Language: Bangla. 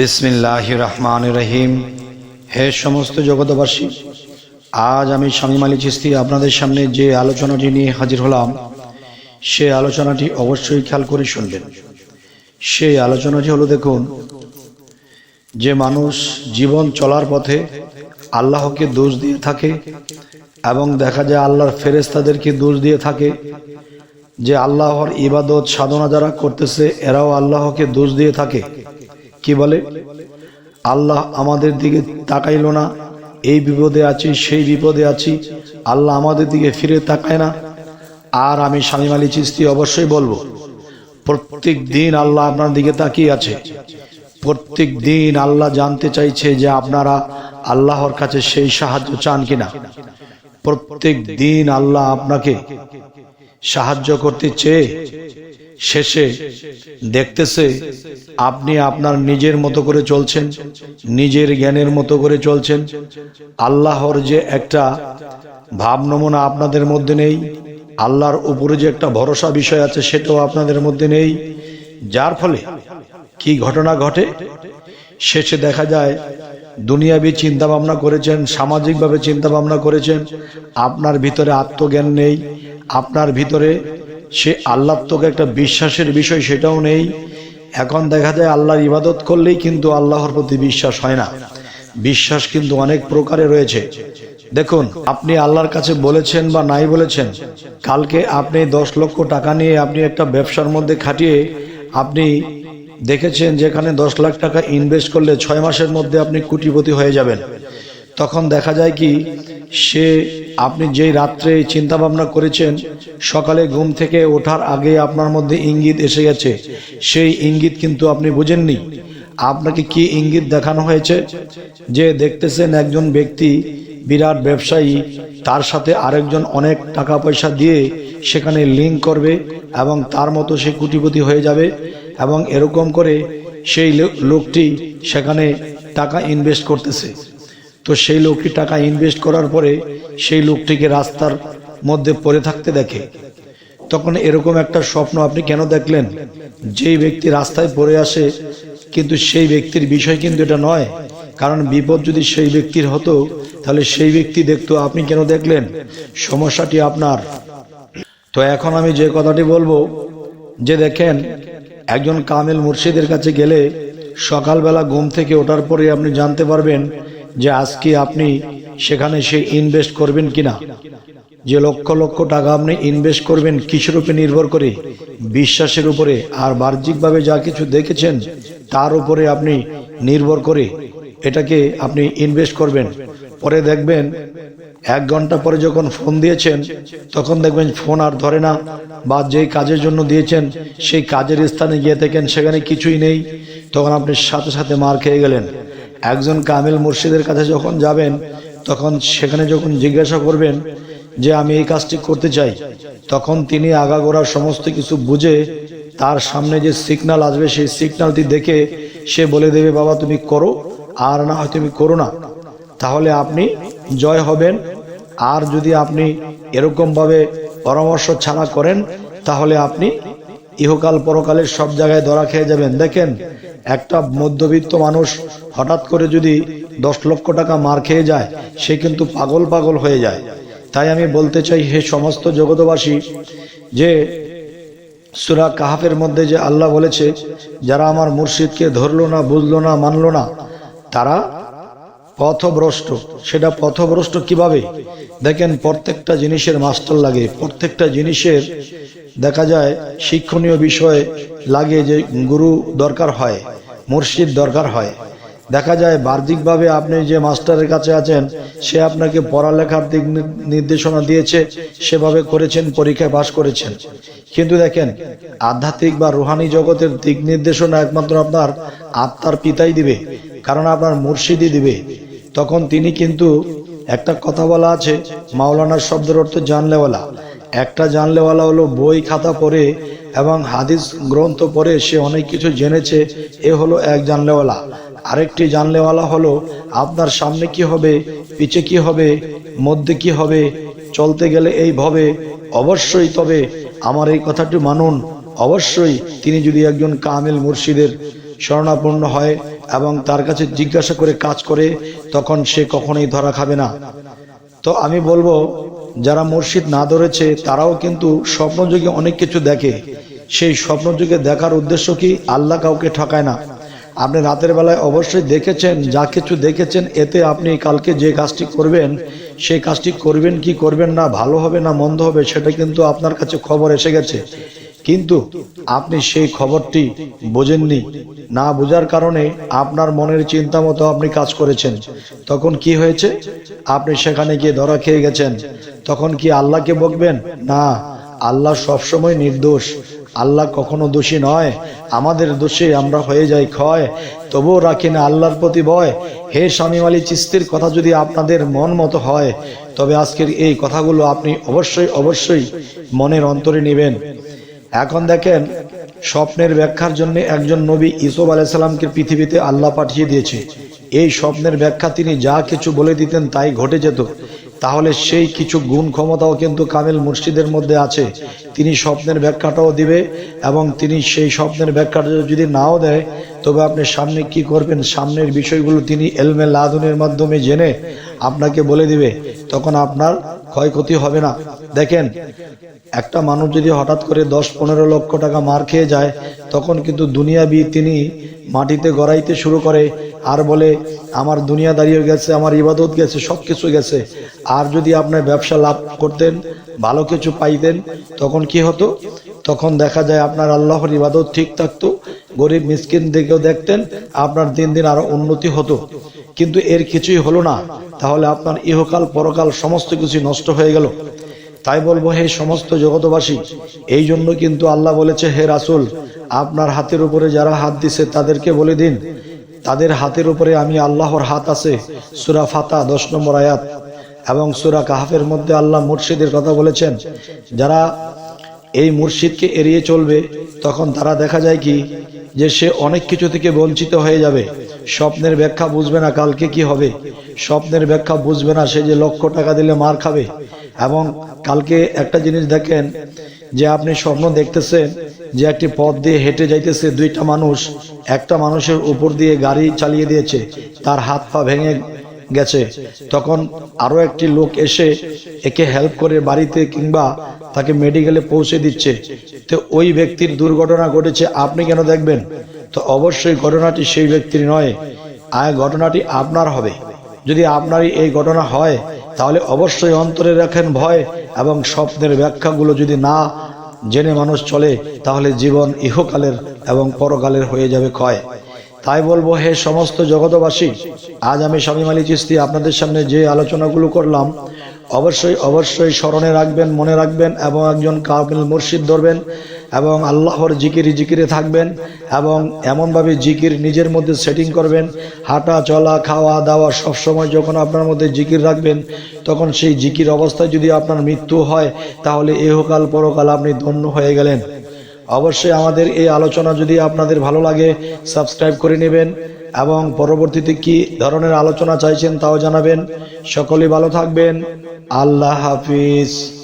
বিসমিল্লাহ রহমান রহিম হে সমস্ত জগতবাসী আজ আমি স্বামী মালি চিস্তি আপনাদের সামনে যে আলোচনাটি নিয়ে হাজির হলাম, সে আলোচনাটি অবশ্যই খেয়াল করে শুনবেন। সেই আলোচনাটি হলো দেখুন, যে মানুষ জীবন চলার পথে আল্লাহকে দোষ দিয়ে থাকে এবং দেখা যায় আল্লাহর ফেরেস্তাদেরকে দোষ দিয়ে থাকে, যে আল্লাহর ইবাদত সাধনা যারা করতেছে, এরাও আল্লাহকে দোষ দিয়ে থাকে। কি বলে? আল্লাহ আমাদের দিকে তাকাইলো না। এই বিপদে আছি, সেই বিপদে আছি। আল্লাহ আমাদের দিকে ফিরে তাকায় না। আর আমি স্বামী মালি চিস্তি অবশ্যই বলব, প্রত্যেক দিন আল্লাহ আপনার দিকে তাকিয়ে আছে। প্রত্যেক দিন আল্লাহ জানতে চাইছে যে আপনারা আল্লাহর কাছে সেই সাহায্য চান কিনা। প্রত্যেক দিন আল্লাহ আপনাকে সাহায্য করতে চেয়ে শেষে দেখতেছে আপনি আপনার নিজের মতো করে চলছেন, নিজের জ্ঞানের মতো করে চলছেন। আল্লাহর যে একটা ভাব নমুনা আপনাদের মধ্যে নেই, আল্লাহর উপরে যে একটা ভরসা বিষয় আছে সেটাও আপনাদের মধ্যে নেই। যার ফলে কি ঘটনা ঘটে? শেষে দেখা যায় দুনিয়াবি চিন্তা ভাবনা করেছেন, সামাজিকভাবে চিন্তা ভাবনা করেছেন, আপনার ভিতরে আত্মজ্ঞান নেই, আপনার ভিতরে সে আল্লাহত্বকে একটা বিশ্বাসের বিষয় সেটাও নেই। এখন দেখা যায় আল্লাহর ইবাদত করলেই কিন্তু আল্লাহর প্রতি বিশ্বাস হয় না। বিশ্বাস কিন্তু অনেক প্রকারে রয়েছে। দেখুন, আপনি আল্লাহর কাছে বলেছেন বা নাই বলেছেন, কালকে আপনি দশ লক্ষ টাকা নিয়ে আপনি একটা ব্যবসার মধ্যে খাটিয়ে আপনি দেখেছেন যেখানে দশ লাখ টাকা ইনভেস্ট করলে ছয় মাসের মধ্যে আপনি কোটিপতি হয়ে যাবেন। তখন দেখা যায় কি, সে আপনি যেই রাত্রে চিন্তা ভাবনা করেছেন, সকালে ঘুম থেকে ওঠার আগে আপনার মধ্যে ইঙ্গিত এসে গেছে। সেই ইঙ্গিত কিন্তু আপনি বুঝেননি। আপনাকে কি ইঙ্গিত দেখানো হয়েছে? যে দেখতেছেন একজন ব্যক্তি, বিরাট ব্যবসায়ী, তার সাথে আরেকজন অনেক টাকা পয়সা দিয়ে সেখানে লিঙ্ক করবে এবং তার মতো সে কোটিপতি হয়ে যাবে এবং এরকম করে সেই লোকটি সেখানে টাকা ইনভেস্ট করতেছে। তো সেই লোকটি টাকা ইনভেস্ট করার পরে সেই লোকটিকে রাস্তার মধ্যে পড়ে থাকতে দেখে? তখন এরকম একটা স্বপ্ন আপনি কেন দেখলেন? যেই ব্যক্তি রাস্তায় পড়ে আসে, কিন্তু সেই ব্যক্তির বিষয় কিন্তু এটা নয়। কারণ বিপদ যদি সেই ব্যক্তির হতো, তাহলে সেই ব্যক্তি দেখতো, আপনি কেন দেখলেন? সমস্যাটি আপনার। তো এখন আমি যে কথাটি বলব, যে দেখেন, একজন কামেল মুর্শিদের কাছে গেলে সকালবেলা ঘুম থেকে ওঠার পরে আপনি জানতে পারবেন যে আজকে আপনি সেখানে সে ইনভেস্ট করবেন কিনা? যে লক্ষ লক্ষ টাকা আপনি ইনভেস্ট করবেন, কিসের উপরে নির্ভর করে? বিশ্বাসের উপরে। আর বাহ্যিকভাবে যা কিছু দেখেছেন, তার উপরে আপনি নির্ভর করে এটাকে আপনি ইনভেস্ট করবেন। পরে দেখবেন, এক ঘণ্টা পরে যখন ফোন দিয়েছেন, তখন দেখবেন ফোন আর ধরে না, বা যেই কাজের জন্য দিয়েছেন, সেই কাজের স্থানে গিয়ে থাকেন সেখানে কিছুই নেই। তখন আপনি সাথে সাথে মার খেয়ে গেলেন। একজন কামিল মুর্শিদের কাছে যখন যাবেন, তখন সেখানে যখন জিজ্ঞাসা করবেন যে, আমি এই কাজটি করতে চাই। তখন তিনি আগাগোড়া সমস্ত কিছু বুঝে তার সামনে যে সিগনাল আসবে, সেই সিগনালটি দেখে সে বলে দেবে, বাবা, তুমি করো, আর না হয় তুমি করো না। তাহলে আপনি জয় হবেন। আর যদি আপনি এরকমভাবে পরামর্শ ছাড়া করেন, তাহলে আপনি ইহকাল পরকালের সব জায়গায় ধরা খেয়ে যাবেন। দেখেন, একটা মধ্যবিত্ত মানুষ হঠাৎ করে যদি দশ লক্ষ টাকা মার খেয়ে যায়, সে কিন্তু পাগল পাগল হয়ে যায়। তাই আমি বলতে চাই হে সমস্ত জগতবাসী যে সুরা কাহাফের মধ্যে যে আল্লাহ বলেছে, যারা আমার মুর্শিদকে ধরলো না, বুঝলো না, মানলো না, তারা পথভ্রষ্ট। সেটা পথভ্রষ্ট কীভাবে? দেখেন, প্রত্যেকটা জিনিসের মাস্টার লাগে, প্রত্যেকটা জিনিসের দেখা যায় শিক্ষণীয় বিষয় লাগে যে গুরু দরকার হয়, মুর্শিদ দরকার হয়। দেখা যায় বাহ্যিকভাবে আপনি যে মাস্টারের কাছে আছেন, সে আপনাকে পড়ালেখার দিক নির্দেশনা দিয়েছে, সেভাবে করেছেন, পরীক্ষায় পাশ করেছেন। কিন্তু দেখেন, আধ্যাত্মিক বা রুহানি জগতের দিক নির্দেশনা একমাত্র আপনার আত্মার পিতাই দিবে, কারণ আপনার মুর্শিদই দিবে। তখন তিনি কিন্তু একটা কথা বলা আছে, মাওলানার শব্দের অর্থ জানলেওয়ালা। একটা জানলেওয়ালা হলো বই, খাতা পড়ে এবং হাদিস গ্রন্থ পড়ে, সে অনেক কিছু জেনেছে, এ হলো এক জানলেওয়ালা। আরেকটি জানলেওয়ালা হলো, আপনার সামনে কি হবে, পিছে কি হবে, মধ্যে কি হবে, চলতে গেলে এই ভাবে, অবশ্যই তবে আমার এই কথাটি মানুন, অবশ্যই তিনি যদি একজন কামিল মুর্শিদের শরণাপন্ন হয় এবং তার কাছে জিজ্ঞাসা করে কাজ করে, তখন সে কখনোই ধরা খাবে না। তো আমি বলব, যারা মুর্শিদ না ধরেছে, তারাও কিন্তু স্বপ্নযুগে অনেক কিছু দেখে। সেই স্বপ্নযুগে দেখার উদ্দেশ্য কি? আল্লাহ কাউকে ঠকায় না। আপনি রাতের বেলায় অবশ্যই দেখেছেন, যা কিছু দেখেছেন, এতে আপনি কালকে যে কাজটি করবেন, সেই কাজটি করবেন কি করবেন না, ভালো হবে না মন্দ হবে, সেটা কিন্তু আপনার কাছে খবর এসে গেছে। কিন্তু আপনি সেই খবরটি বোঝেননি। না বোঝার কারণে আপনার মনের চিন্তা মতো আপনি কাজ করেছেন। তখন কি হয়েছে? আপনি সেখানে গিয়ে ধরা খেয়ে গেছেন। তখন কি আল্লাহকে বকবেন? না, আল্লাহ সবসময় নির্দোষ। আল্লাহ কখনো দোষী নয়। আমাদের দোষে আমরা হয়ে যাই ক্ষয়। তবুও রাখি না আল্লাহর প্রতি ভয়। হে স্বামী আলী চিস্তির কথা যদি আপনাদের মন মতো হয়, তবে আজকের এই কথাগুলো আপনি অবশ্যই অবশ্যই মনের অন্তরে নেবেন। এখন দেখেন, স্বপ্নের ব্যাখ্যার জন্য একজন নবী ইসুফ আলাইসাল্লামকে পৃথিবীতে আল্লাহ পাঠিয়ে দিয়েছে। এই স্বপ্নের ব্যাখ্যা তিনি যা কিছু বলে দিতেন তাই ঘটে যেত। তাহলে সেই কিছু গুণ ক্ষমতাও কিন্তু কামিল মুর্শিদের মধ্যে আছে। তিনি স্বপ্নের ব্যাখ্যাটাও দিবে এবং তিনি সেই স্বপ্নের ব্যাখ্যাটা যদি নাও দেয়, তবে আপনি সামনে কি করবেন? সামনের বিষয়গুলো তিনি এলমে লাদুনের মাধ্যমে জেনে আপনাকে বলে দিবে। তখন আপনার ক্ষয়ক্ষতি হবে না। দেখেন একটা মানুষ যদি হঠাৎ করে দশ পনেরো লক্ষ টাকা মার খেয়ে যায়, তখন কিন্তু দুনিয়াবি তিনি মাটিতে গড়াইতে শুরু করে, আর বলে, আমার দুনিয়া দাঁড়িয়ে গেছে, আমার ইবাদত গেছে সব কিছু গেছে। আর যদি আপনার ব্যবসা লাভ করতেন, ভালো কিছু পাইতেন, তখন কি হতো? তখন দেখা যায় আপনার আল্লাহর ইবাদত ঠিক থাকতো, গরিব মিসকিন দিকেও দেখতেন, আপনার দিন দিন আরও উন্নতি হতো। কিন্তু এর কিছুই হলো না। তাহলে আপনার ইহকাল পরকাল সমস্ত কিছু নষ্ট হয়ে গেল। তাই বলব, হে সমস্ত জগতবাসী এই জন্য কিন্তু আল্লাহ বলেছে, হে রাসুল, আপনার হাতের উপরে যারা হাত দিছে তাদেরকে বলে দিন। তাদের হাতের উপরে আমি আল্লাহর হাত আছে, সুরা ফাতা, দশ নম্বর আয়াত। এবং সুরা কাহাফের মধ্যে আল্লাহ মুর্শিদের কথা বলেছেন, যারা এই মুর্শিদকে এড়িয়ে চলবে, তখন তারা দেখা যায় কি, যে সে অনেক কিছু থেকে বঞ্চিত হয়ে যাবে। স্বপ্নের ব্যাখ্যা বুঝবে না কালকে কি হবে। স্বপ্নের ব্যাখ্যা বুঝবে না সে যে লক্ষ টাকা দিলে মার খাবে। এবং কালকে একটা জিনিস দেখেন যে আপনি স্বপ্ন দেখতেছেন যে একটি পথ দিয়ে হেঁটে যাইতেছে দুইটা মানুষ, একটা মানুষের উপর দিয়ে গাড়ি চালিয়ে দিয়েছে, তার হাত পা ভেঙে গেছে। তখন আরও একটি লোক এসে একে হেল্প করে বাড়িতে কিংবা তাকে মেডিকেলে পৌঁছে দিচ্ছে। তো ওই ব্যক্তির দুর্ঘটনা ঘটেছে, আপনি কেন দেখবেন? তো অবশ্যই ঘটনাটি সেই ব্যক্তির নয় আর ঘটনাটি আপনার হবে। যদি আপনারই এই ঘটনা হয় তাহলে অবশ্যই অন্তরে রাখেন ভয় এবং স্বপ্নের ব্যাখ্যাগুলো যদি না জেনে মানুষ চলে, তাহলে জীবন ইহকালের এবং পরকালের হয়ে যাবে ক্ষয়। তাই বলব, হে সমস্ত জগতবাসী আজ আমি স্বামী মালি চিস্তি আপনাদের সামনে যে আলোচনাগুলো করলাম, অবশ্যই অবশ্যই স্মরণে রাখবেন, মনে রাখবেন এবং একজন কাবিল মুর্শিদ ধরবেন। এবং আল্লাহর জিকির জিকিরে থাকবেন এবং এমনভাবে জিকির নিজের মধ্যে সেটিং করবেন। হাঁটা, চলা, খাওয়া, দাওয়া সব সময় যখন আপনার মধ্যে জিকির রাখবেন, তখন সেই জিকির অবস্থায় যদি আপনার মৃত্যু হয়, তাহলে এহকাল পরকাল আপনি ধন্য হয়ে গেলেন। অবশ্যই আমাদের এই আলোচনা যদি আপনাদের ভালো লাগে সাবস্ক্রাইব করে নেবেন এবং পরবর্তীতে কি ধরনের আলোচনা চাইছেন তাও জানাবেন। সকলেই ভালো থাকবেন। আল্লাহ হাফিজ।